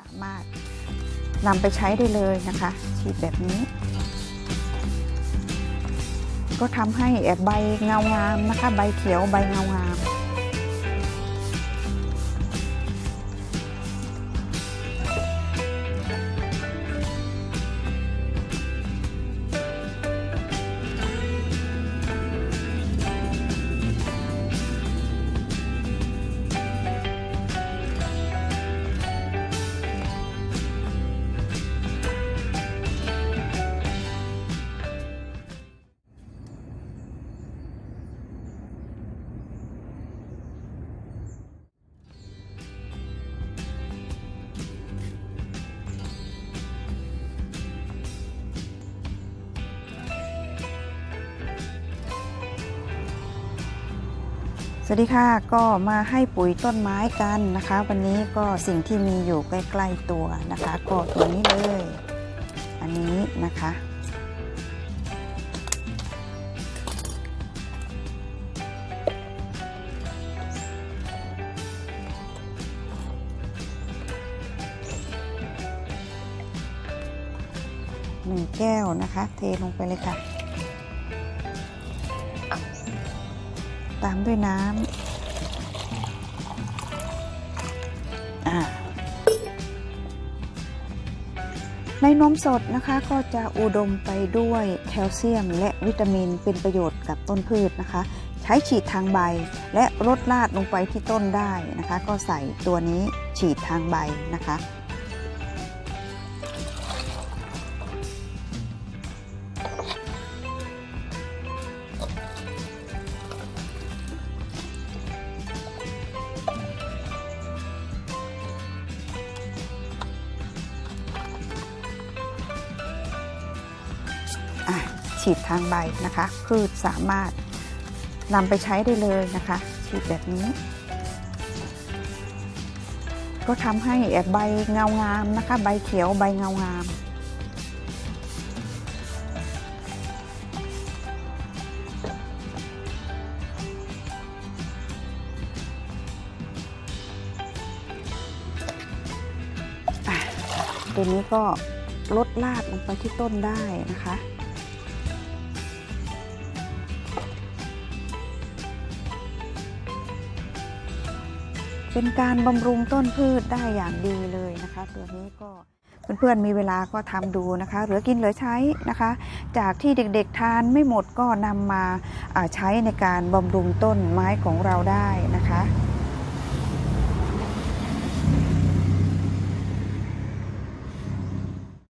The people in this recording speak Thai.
สามารถนำไปใช้ได้เลยนะคะ ฉีดแบบนี้ ก็ทำให้แอบใบเงางามนะคะ ใบเขียวใบเงางาม สวัสดีค่ะก็มาให้ปุ๋ยต้นไม้กันนะคะ วันนี้ก็สิ่งที่มีอยู่ใกล้ ๆตัวนะคะก็ตัวนี้เลย อันนี้นะคะ หนึ่งแก้วนะคะ เทลงไปเลยค่ะ ตามด้วยน้ำอ่าในนมสดนะคะก็จะอุดมไปด้วยแคลเซียมและวิตามินเป็นประโยชน์กับต้นพืชนะคะ ใช้ฉีดทางใบและลดลาดลงไปที่ต้นได้นะคะ ก็ใส่ตัวนี้ฉีดทางใบนะคะ ฉีดทางใบนะคะ พืชสามารถนำไปใช้ได้เลยนะคะ ฉีดแบบนี้ ก็ทำให้ใบเงางามนะคะ ใบเขียวใบเงางามตัวนี้ก็ ลดลาดลงไปที่ต้นได้นะคะ เป็นการบำรุงต้นพืชได้อย่างดีเลยนะคะ ตัวนี้ก็เพื่อนๆมีเวลาก็ทำดูนะคะ เหลือกินเหลือใช้นะคะ จากที่เด็กๆทานไม่หมดก็นำมาอ่าใช้ในการบำรุงต้นไม้ของเราได้นะคะ